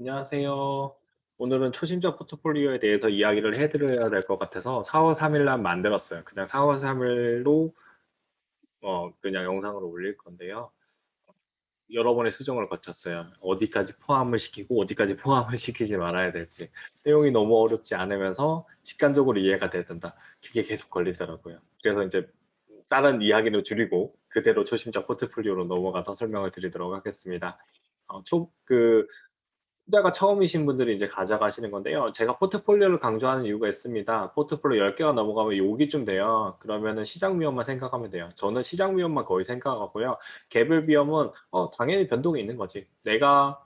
안녕하세요. 오늘은 초심자 포트폴리오에 대해서 이야기를 해드려야 될 것 같아서 4월 3일 날 만들었어요. 그냥 4월 3일로 어, 그냥 영상으로 올릴 건데요. 여러 번의 수정을 거쳤어요. 어디까지 포함을 시키고 어디까지 포함을 시키지 말아야 될지 내용이 너무 어렵지 않으면서 직관적으로 이해가 돼야 된다. 그게 계속 걸리더라고요. 그래서 이제 다른 이야기를 줄이고 그대로 초심자 포트폴리오로 넘어가서 설명을 드리도록 하겠습니다. 어, 초, 그 투자가 처음이신 분들이 이제 가져가시는 건데요. 제가 포트폴리오를 강조하는 이유가 있습니다. 포트폴리오 10개가 넘어가면 여기쯤 돼요. 그러면은 시장 위험만 생각하면 돼요. 저는 시장 위험만 거의 생각하고요. 개별 위험은 어, 당연히 변동이 있는 거지. 내가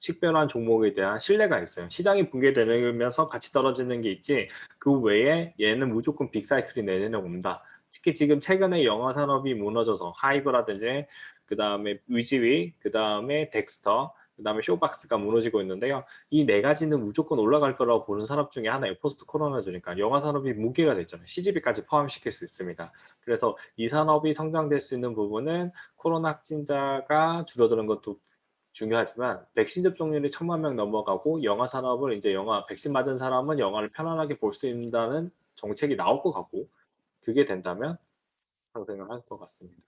식별한 종목에 대한 신뢰가 있어요. 시장이 붕괴되면서 같이 떨어지는 게 있지 그 외에 얘는 무조건 빅사이클이 내년에 온다. 특히 지금 최근에 영화 산업이 무너져서 하이브라든지 그 다음에 위지위, 그 다음에 덱스터 그 다음에 쇼박스가 무너지고 있는데요. 이 네 가지는 무조건 올라갈 거라고 보는 산업 중에 하나예요. 포스트 코로나주니까 영화 산업이 무게가 됐잖아요. CGV까지 포함시킬 수 있습니다. 그래서 이 산업이 성장될 수 있는 부분은 코로나 확진자가 줄어드는 것도 중요하지만 백신 접종률이 천만 명 넘어가고 영화 산업을 이제 영화 백신 맞은 사람은 영화를 편안하게 볼 수 있다는 정책이 나올 것 같고 그게 된다면 상승을 할 것 같습니다.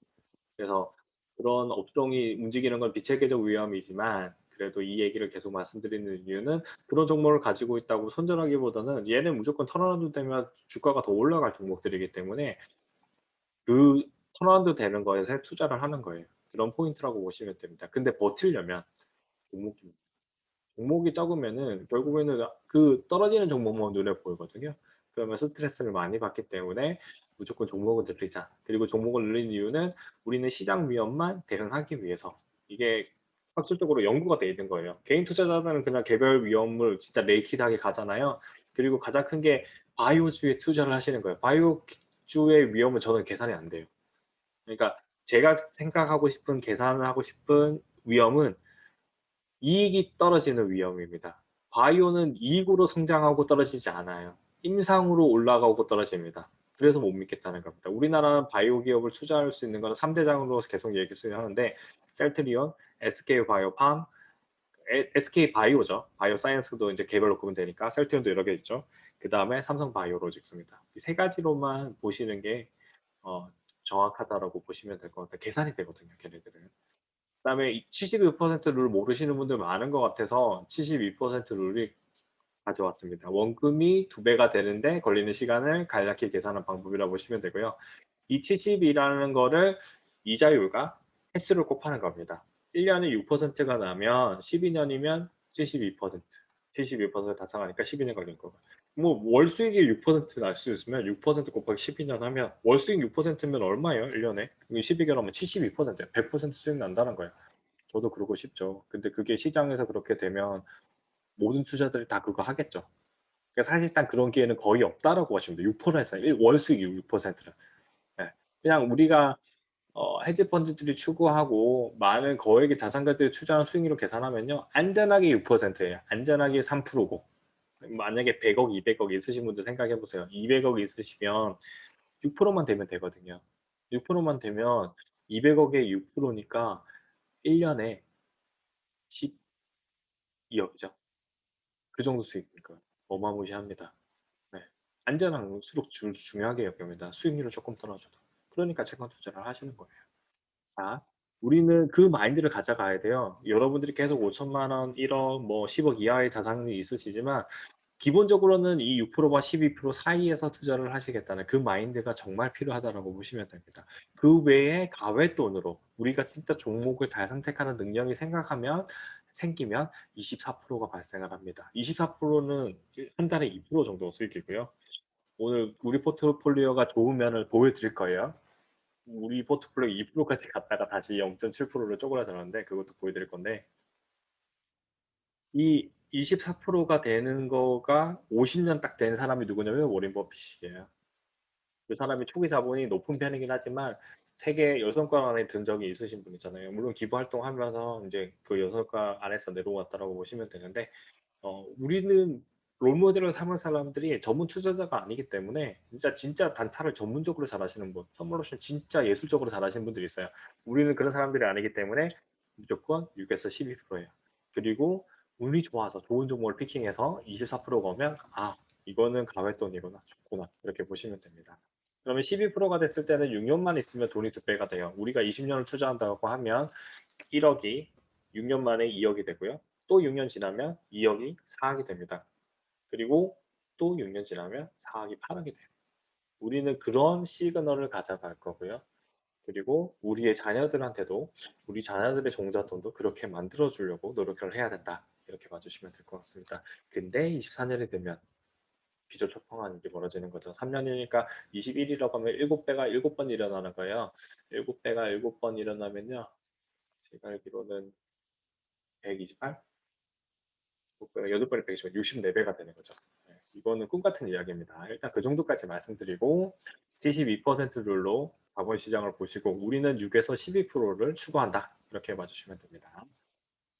그래서 그런 업종이 움직이는 건 비체계적 위험이지만 그래도 이 얘기를 계속 말씀드리는 이유는 그런 종목을 가지고 있다고 손절하기보다는 얘는 무조건 턴어라운드 되면 주가가 더 올라갈 종목들이기 때문에 그 턴어라운드 되는 거에서 투자를 하는 거예요. 그런 포인트라고 보시면 됩니다. 근데 버틸려면 종목이 종목이 적으면은 결국에는 그 떨어지는 종목만 눈에 보이거든요. 그러면 스트레스를 많이 받기 때문에 무조건 종목을 늘리자. 그리고 종목을 늘리는 이유는 우리는 시장 위험만 대응하기 위해서 이게 학술적으로 연구가 돼 있는 거예요. 개인 투자자들은 그냥 개별 위험을 진짜 레이키드하게 가잖아요. 그리고 가장 큰 게 바이오주에 투자를 하시는 거예요. 바이오주의 위험은 저는 계산이 안 돼요. 그러니까 제가 생각하고 싶은 계산을 하고 싶은 위험은 이익이 떨어지는 위험입니다. 바이오는 이익으로 성장하고 떨어지지 않아요. 임상으로 올라가고 떨어집니다. 그래서 못 믿겠다는 겁니다. 우리나라는 바이오 기업을 투자할 수 있는 거는 3대장으로 계속 얘기를 하는데 셀트리온, SK 바이오팜, SK 바이오죠. 바이오 사이언스도 이제 개별로 보면 되니까 셀트리온도 여러 개 있죠. 그 다음에 삼성 바이오로직스입니다. 이 세 가지로만 보시는 게 어, 정확하다라고 보시면 될 것 같아요. 계산이 되거든요, 걔네들은. 그 다음에 72%를 모르시는 분들 많은 것 같아서 72% 룰이 가져왔습니다. 원금이 두 배가 되는데 걸리는 시간을 간략히 계산한 방법이라고 보시면 되고요. 이 70이라는 거를 이자율과 횟수를 곱하는 겁니다. 1년에 6%가 나면 12년이면 72%, 72% 달성하니까 12년 걸린 거고. 뭐 월수익이 6%날 수 있으면 6% 곱하기 12년 하면 월수익 6%면 얼마예요? 1년에? 12개월 하면 72%예요. 100% 수익 난다는 거예요. 저도 그러고 싶죠. 근데 그게 시장에서 그렇게 되면 모든 투자들이 다 그거 하겠죠. 그러니까 사실상 그런 기회는 거의 없다라고 하시면 돼요. 6%에서 월수익이 6%를. 네. 그냥 우리가 어, 헤지 펀드들이 추구하고 많은 거액의 자산가들이 투자한 수익률을 계산하면요. 안전하게 6%예요. 안전하게 3%고. 만약에 100억, 200억 있으신 분들 생각해 보세요. 200억 있으시면 6%만 되면 되거든요. 6%만 되면 200억에 6%니까 1년에 12억이죠. 그 정도 수익이니까 어마무시합니다. 네. 안전한 수록 중요하게 여깁니다. 수익률을 조금 떨어져도. 그러니까 채권 투자를 하시는 거예요. 자, 우리는 그 마인드를 가져가야 돼요. 여러분들이 계속 5천만 원, 1억, 뭐 10억 이하의 자산이 있으시지만 기본적으로는 이 6%와 12% 사이에서 투자를 하시겠다는 그 마인드가 정말 필요하다고 보시면 됩니다. 그 외에 가외돈으로 우리가 진짜 종목을 잘 선택하는 능력이 생각하면 생기면 24%가 발생을 합니다. 24%는 한 달에 2% 정도 수익이고요. 오늘 우리 포트폴리오가 좋은 면을 보여드릴 거예요. 우리 포트폴리오 2%까지 갔다가 다시 0.7%로 쪼그라들었는데 그것도 보여드릴 건데 이 24%가 되는 거가 50년 딱 된 사람이 누구냐면 워린 버핏이에요. 그 사람이 초기 자본이 높은 편이긴 하지만 세계 열성권 안에 든 적이 있으신 분이잖아요. 물론 기부 활동하면서 이제 그 열성권 안에서 내려왔다라고 보시면 되는데 어, 우리는 롤모델을 삼은 사람들이 전문 투자자가 아니기 때문에 진짜 진짜 단타를 전문적으로 잘하시는 분, 선물로션 진짜 예술적으로 잘하시는 분들이 있어요. 우리는 그런 사람들이 아니기 때문에 무조건 6에서 12%예요. 그리고 운이 좋아서 좋은 종목을 피킹해서 24%가 오면 아 이거는 가외돈이구나 좋구나 이렇게 보시면 됩니다. 그러면 12%가 됐을 때는 6년만 있으면 돈이 두 배가 돼요. 우리가 20년을 투자한다고 하면 1억이 6년 만에 2억이 되고요. 또 6년 지나면 2억이 4억이 됩니다. 그리고 또 6년 지나면 4억이 8억이 돼요. 우리는 그런 시그널을 가져갈 거고요. 그리고 우리의 자녀들한테도 우리 자녀들의 종잣돈도 그렇게 만들어 주려고 노력을 해야 된다. 이렇게 봐주시면 될 것 같습니다. 근데 24년이 되면 비조초평한 일이 벌어지는 거죠. 3년이니까 21이라고 하면 7배가 7번 일어나는 거예요. 7배가 7번 일어나면요. 제가 알기로는 128? 7배가 8번에 120, 64배가 되는 거죠. 네, 이거는 꿈 같은 이야기입니다. 일단 그 정도까지 말씀드리고 72% 룰로 자본시장을 보시고 우리는 6에서 12%를 추구한다. 이렇게 봐주시면 됩니다.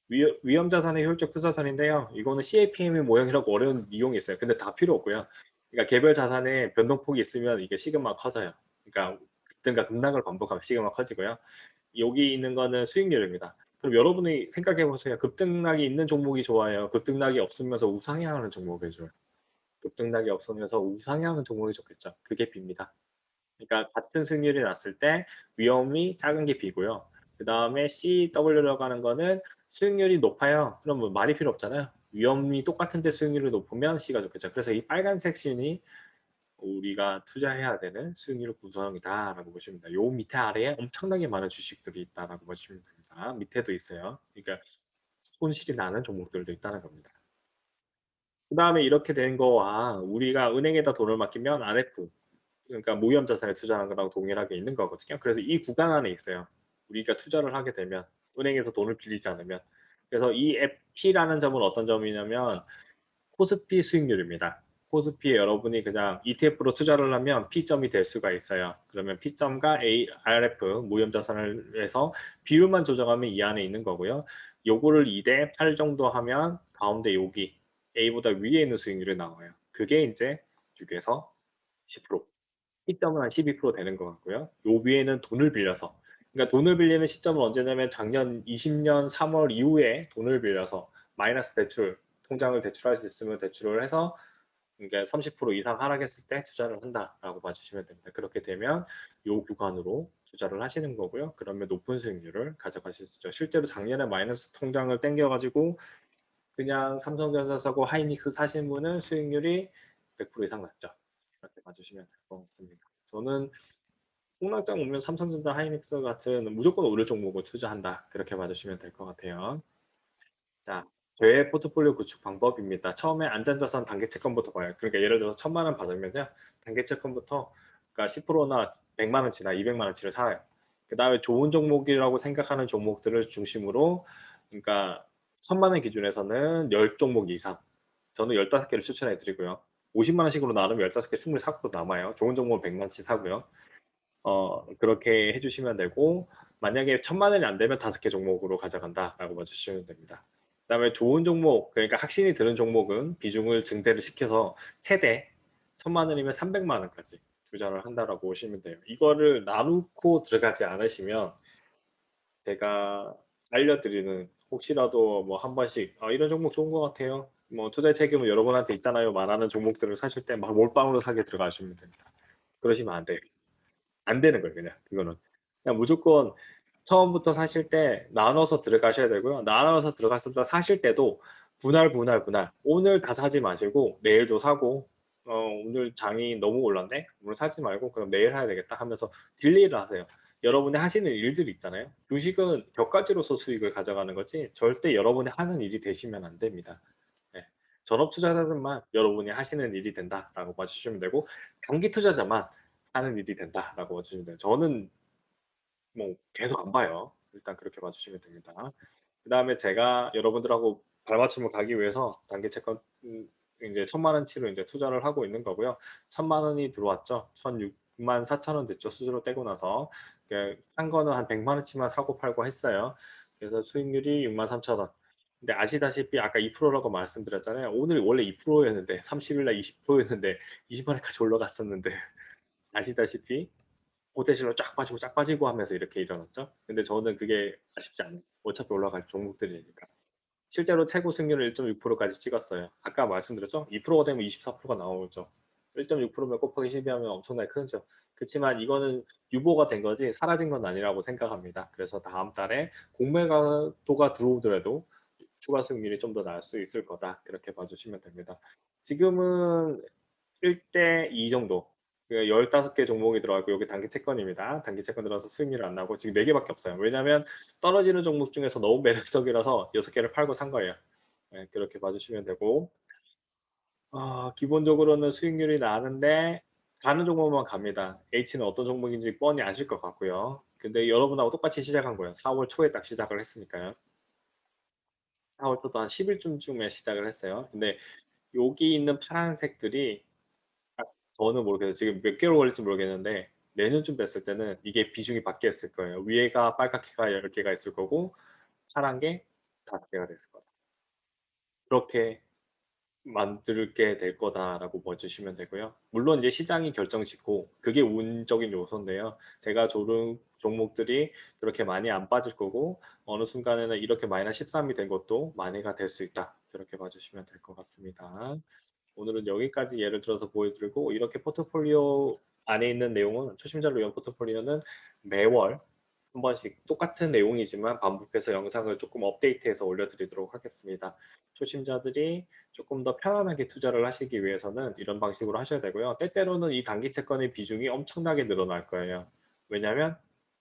위, 험 자산의 효율적 투자선인데요. 이거는 CAPM의 모형이라고 어려운 이용이 있어요. 근데 다 필요 없고요. 그러니까 개별 자산에 변동폭이 있으면 이게 시그마 커져요. 그러니까 급등과 급락을 반복하면 시그마 커지고요. 여기 있는 거는 수익률입니다. 그럼 여러분이 생각해 보세요. 급등락이 있는 종목이 좋아요. 급등락이 없으면서 우상향하는 종목이 좋아요. 급등락이 없으면서 우상향하는 종목이 좋겠죠. 그게 B입니다. 그러니까 같은 수익률이 났을 때 위험이 작은 게 B고요. 그 다음에 CW라고 하는 거는 수익률이 높아요. 그럼 뭐 말이 필요 없잖아요. 위험이 똑같은데 수익률이 높으면 C가 좋겠죠. 그래서 이 빨간색 씬이 우리가 투자해야 되는 수익률 구성이다라고 보시면 됩니다. 요 밑에 아래에 엄청나게 많은 주식들이 있다라고 보시면 됩니다. 밑에도 있어요. 그러니까 손실이 나는 종목들도 있다는 겁니다. 그 다음에 이렇게 된 거와 우리가 은행에다 돈을 맡기면 RF 그러니까 모형 자산에 투자하는 거랑 동일하게 있는 거거든요. 그래서 이 구간 안에 있어요. 우리가 투자를 하게 되면 은행에서 돈을 빌리지 않으면 그래서 이 FP라는 점은 어떤 점이냐면 코스피 수익률입니다. 코스피에 여러분이 그냥 ETF로 투자를 하면 P점이 될 수가 있어요. 그러면 P점과 ARF 무염자산을 해서 비율만 조정하면 이 안에 있는 거고요. 요거를 2대 8 정도 하면 가운데 여기 A보다 위에 있는 수익률이 나와요. 그게 이제 6에서 10% P점은 한 12% 되는 것 같고요. 요 위에는 돈을 빌려서 그러니까 돈을 빌리는 시점은 언제냐면 작년 20년 3월 이후에 돈을 빌려서 마이너스 대출, 통장을 대출할 수 있으면 대출을 해서 그러니까 30% 이상 하락했을 때 투자를 한다라고 봐주시면 됩니다. 그렇게 되면 이 구간으로 투자를 하시는 거고요. 그러면 높은 수익률을 가져가실 수 있죠. 실제로 작년에 마이너스 통장을 땡겨가지고 그냥 삼성전자 사고 하이닉스 사신 분은 수익률이 100% 이상 났죠. 이렇게 봐주시면 될 것 같습니다. 저는 폭락장 오면 삼성전자 하이닉스 같은 무조건 오를 종목을 투자한다. 그렇게 봐주시면 될 것 같아요. 자, 저의 포트폴리오 구축 방법입니다. 처음에 안전자산 단계 채권부터 봐요. 그러니까 예를 들어서 천만 원 받으면요. 단계 채권부터 그러니까 10%나 100만 원치나 200만 원치를 사요. 그 다음에 좋은 종목이라고 생각하는 종목들을 중심으로 그러니까 천만 원 기준에서는 10종목 이상 저는 15개를 추천해 드리고요. 50만 원씩으로 나누면 15개 충분히 사고 남아요. 좋은 종목은 100만치 사고요. 어, 그렇게 해주시면 되고 만약에 천만 원이 안 되면 다섯 개 종목으로 가져간다라고 봐주시면 됩니다. 그다음에 좋은 종목 그러니까 확신이 드는 종목은 비중을 증대를 시켜서 최대 천만 원이면 300만 원까지 투자를 한다라고 보시면 돼요. 이거를 나누고 들어가지 않으시면 제가 알려드리는 혹시라도 뭐 한 번씩 아, 이런 종목 좋은 것 같아요. 뭐 투자 책임은 여러분한테 있잖아요. 말하는 종목들을 사실 때 막 몰빵으로 사게 들어가시면 됩니다. 그러시면 안 돼요. 안 되는 거예요, 그냥 그거는. 그냥 무조건 처음부터 사실 때 나눠서 들어가셔야 되고요. 나눠서 들어갔을 때 사실 때도 분할 분할 분할 오늘 다 사지 마시고 내일도 사고 어, 오늘 장이 너무 올랐네 오늘 사지 말고 그럼 내일 사야 되겠다 하면서 딜레이를 하세요. 여러분이 하시는 일들이 있잖아요. 주식은 격가지로서 수익을 가져가는 거지 절대 여러분이 하는 일이 되시면 안 됩니다. 네. 전업 투자자들만 여러분이 하시는 일이 된다라고 봐주시면 되고 단기 투자자만 하는 일이 된다라고 봐주시면 돼요. 저는 뭐 계속 안 봐요. 일단 그렇게 봐주시면 됩니다. 그 다음에 제가 여러분들하고 발맞춤을 가기 위해서 단기 채권 음, 이제 천만 원치로 이제 투자를 하고 있는 거고요. 천만 원이 들어왔죠. 천육만 사천 원 됐죠. 수수료 떼고 나서 한 거는 한 백만 원치만 사고 팔고 했어요. 그래서 수익률이 6만 3천 원. 근데 아시다시피 아까 2%라고 말씀드렸잖아요. 오늘 원래 2%였는데 30일 날 20%였는데 20만 원까지 올라갔었는데 아시다시피 고대실로 쫙 빠지고 쫙 빠지고 하면서 이렇게 일어났죠. 근데 저는 그게 아쉽지 않아요. 어차피 올라갈 종목들이니까. 실제로 최고 승률을 1.6%까지 찍었어요. 아까 말씀드렸죠? 2%가 되면 24%가 나오죠. 1.6%면 곱하기 12하면 엄청나게 크죠. 그렇지만 이거는 유보가 된 거지 사라진 건 아니라고 생각합니다. 그래서 다음 달에 공매도가 들어오더라도 추가 승률이 좀 더 나을 수 있을 거다. 그렇게 봐주시면 됩니다. 지금은 1대 2 정도. 15개 종목이 들어가고 여기 단기 채권입니다. 단기 채권 들어서 수익률이 안 나고 지금 4개밖에 없어요. 왜냐하면 떨어지는 종목 중에서 너무 매력적이라서 6개를 팔고 산 거예요. 네, 그렇게 봐주시면 되고 어, 기본적으로는 수익률이 나는데 가는 종목만 갑니다. H는 어떤 종목인지 뻔히 아실 것 같고요. 근데 여러분하고 똑같이 시작한 거예요. 4월 초에 딱 시작을 했으니까요. 4월 초도 한 10일쯤쯤에 시작을 했어요. 근데 여기 있는 파란색들이 저는 모르겠어요. 지금 몇 개월 걸릴지 모르겠는데 내년쯤 뵀을 때는 이게 비중이 바뀌었을 거예요. 위에가 빨갛게가 10개가 있을 거고 파란 게 5개가 됐을 거다. 그렇게 만들게 될 거다라고 봐주시면 되고요. 물론 이제 시장이 결정 짓고 그게 운적인 요소인데요. 제가 조른 종목들이 그렇게 많이 안 빠질 거고 어느 순간에는 이렇게 마이너스 13이 된 것도 만회가 될 수 있다. 그렇게 봐주시면 될 것 같습니다. 오늘은 여기까지 예를 들어서 보여드리고 이렇게 포트폴리오 안에 있는 내용은 초심자를 위한 포트폴리오는 매월 한 번씩 똑같은 내용이지만 반복해서 영상을 조금 업데이트해서 올려드리도록 하겠습니다. 초심자들이 조금 더 편안하게 투자를 하시기 위해서는 이런 방식으로 하셔야 되고요. 때때로는 이 단기 채권의 비중이 엄청나게 늘어날 거예요. 왜냐하면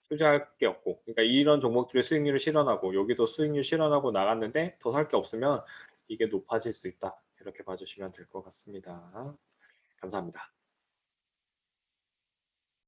투자할 게 없고 그러니까 이런 종목들의 수익률을 실현하고 여기도 수익률 실현하고 나갔는데 더 살 게 없으면 이게 높아질 수 있다. 이렇게 봐주시면 될 것 같습니다. 감사합니다.